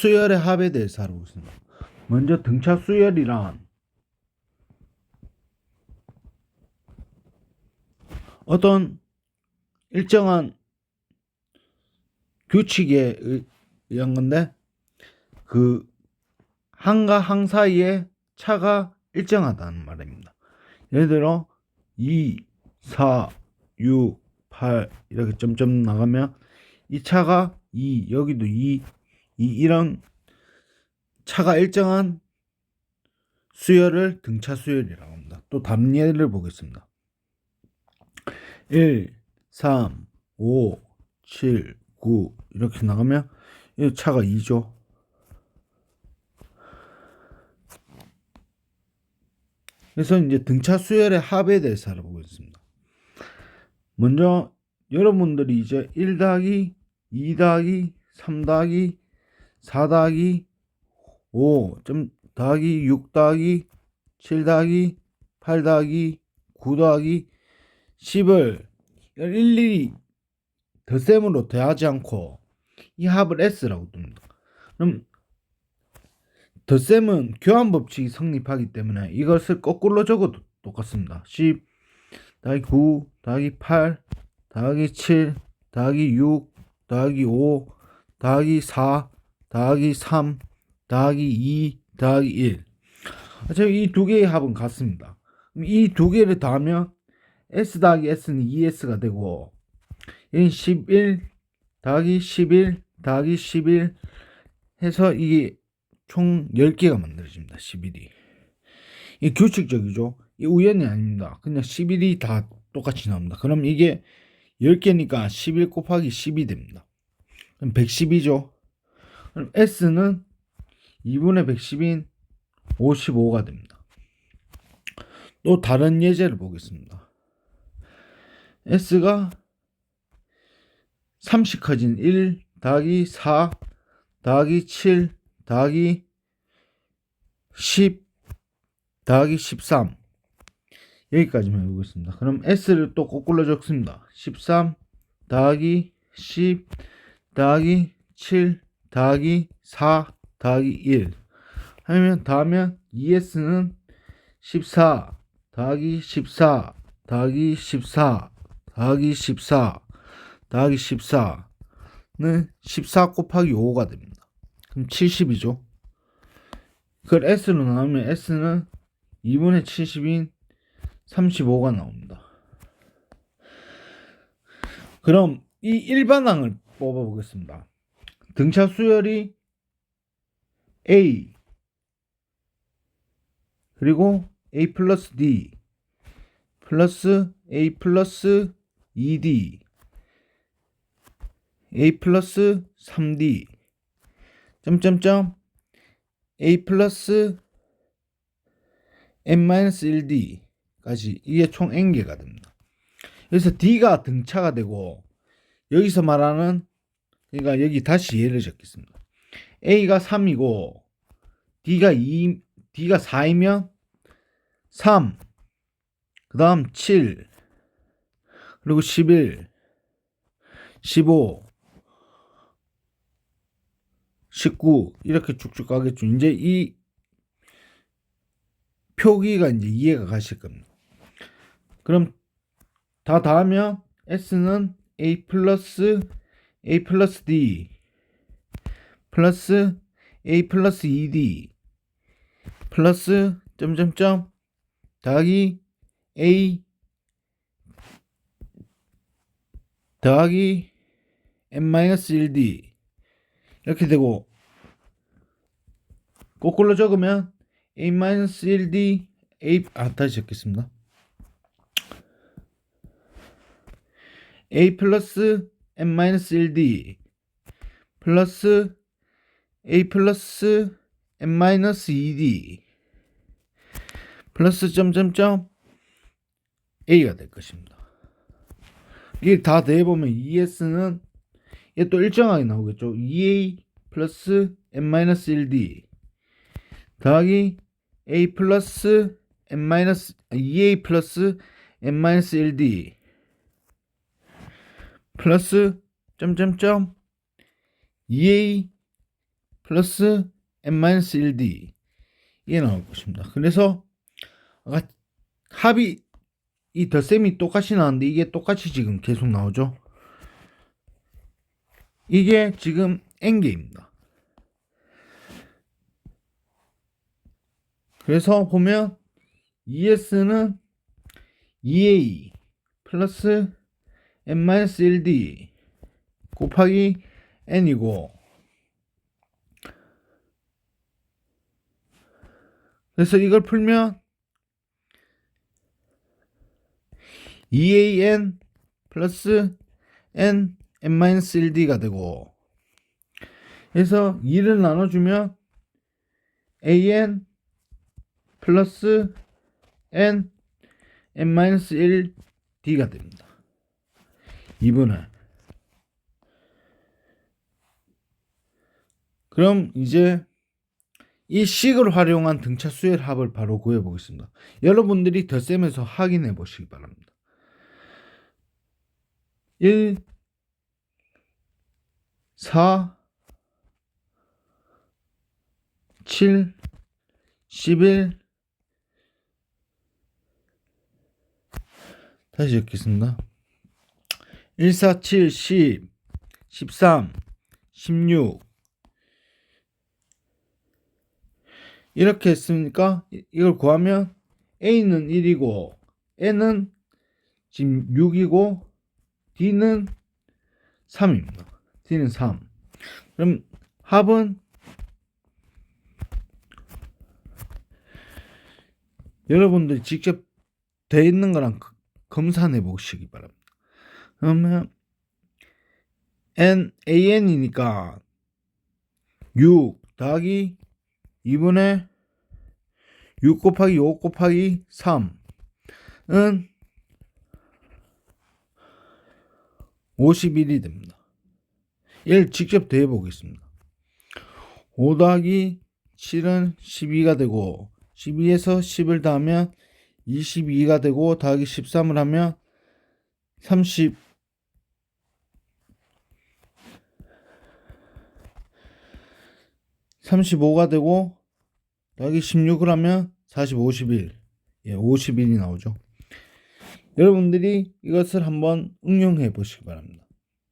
수열의 합에 대해서 알아보겠습니다. 먼저 등차 수열이란 어떤 일정한 규칙에 의- 의한 건데 그 항과 항 사이에 차가 일정하다는 말입니다. 예를 들어 2, 4, 6, 8 이렇게 점점 나가면 이 차가 2, 여기도 2, 이 이런 차가 일정한 수열을 등차 수열이라고 합니다. 또 다른 예를 보겠습니다. 1, 3, 5, 7, 9 이렇게 나가면 이 차가 2죠. 그래서 이제 등차 수열의 합에 대해서 알아보겠습니다. 먼저 여러분들이 이제 1 더하기 2 더하기 3 더하기 4 더하기 5 점 더하기 6 더하기 7 더하기 8 더하기 9 더하기 10을 일일이 덧셈으로 더하지 않고 이 합을 S라고 둡니다. 그럼 덧셈은 교환 법칙이 성립하기 때문에 이것을 거꾸로 적어도 똑같습니다. 10 더하기 9 더하기 8 더하기 7 더하기 6 더하기 5 더하기 4 더하기 3 더하기 2 더하기 1 어차피 이 두 개의 합은 같습니다. 이 두 개를 더하면 S 더하기 S는 2S가 되고 얘는 11 더하기 11 더하기 11 해서 이게 총 10개가 만들어집니다. 11이. 이 규칙적이죠. 이 우연이 아닙니다. 그냥 11이 다 똑같이 나옵니다. 그럼 이게 10개니까 11 곱하기 10이 됩니다. 그럼 110이죠. 그럼 S는 2분의 110인 55가 됩니다. 또 다른 예제를 보겠습니다. S가 30 커진 1 더하기 4 더하기 7 더하기 10 더하기 13 여기까지만 해보겠습니다. 그럼 S를 또 거꾸로 적습니다. 13 더하기 10 더하기 7 더하기 4 더하기 1 하면 더하면 2S는 14 더하기 14 더하기 14 더하기 14 더하기 14는 14 곱하기 5가 됩니다. 그럼 70이죠. 그걸 S로 나오면 S는 2분의 70인 35가 나옵니다. 그럼 이 일반항을 뽑아 보겠습니다. 등차 수열이 A 그리고 A 플러스 D 플러스 A 플러스 2D A 플러스 3D 점점점 A 플러스 n-1d까지 이게 총 n개가 됩니다. 그래서 d가 등차가 되고 여기서 말하는 그러니까 여기 다시 예를 적겠습니다. a가 3이고 d가 2 d가 4이면 3 그 다음 7 그리고 11 15 19 이렇게 쭉쭉 가겠죠. 이제 이 표기가 이제 이해가 가실 겁니다. 그럼 다 더하면 S는 A 플러스 A 플러스 D 플러스 A 플러스 2D 플러스 점점점 더하기 A 더하기 n-1d 이렇게 되고 거꾸로 적으면 a-1d a 아 다시 적겠습니다. a 플러스 n-1d 플러스 a 플러스 n-2d 플러스 점점점 a가 될 것입니다. 이게 다 대보면 ES는 이게 또 일정하게 나오겠죠. 2A 플러스 n-1d 더하기 a 플러스 n 2a 플러스 n-1d 플러스 점점점 2a 플러스 n-1d 이게 나올 것입니다. 그래서 아까 합이 이 덧셈이 똑같이 나왔는데 이게 똑같이 지금 계속 나오죠. 이게 지금 n개입니다. 그래서 보면 ES는 2A 플러스 n-1d 곱하기 n이고 그래서 이걸 풀면 2an 플러스 n n-1d가 되고 그래서 2를 나눠주면 an 플러스 n n-1d가 됩니다. 2분의 그럼 이제 이 식을 활용한 등차수의 합을 바로 구해 보겠습니다. 여러분들이 덧셈에서 확인해 보시기 바랍니다. 1 4 7 11 다시 적겠습니다. 1 4 7 10 13 16 이렇게 했으니까 이- 이걸 구하면 A는 1이고 N은 지금 6이고 D는 3입니다. D는 3. 그럼 합은 여러분들이 직접 돼 있는 거랑 그- 검사해 보시기 바랍니다. 그러면 N, AN이니까 6 더하기 2분의 6 곱하기 5 곱하기 3은 51이 됩니다. 얘를 직접 대해 보겠습니다. 5 더하기 7은 12가 되고 12에서 10을 더하면 22가 되고 더하기 13을 하면 30 35가 되고 더하기 16을 하면 40, 51. 예, 51이 나오죠. 여러분들이 이것을 한번 응용해 보시기 바랍니다.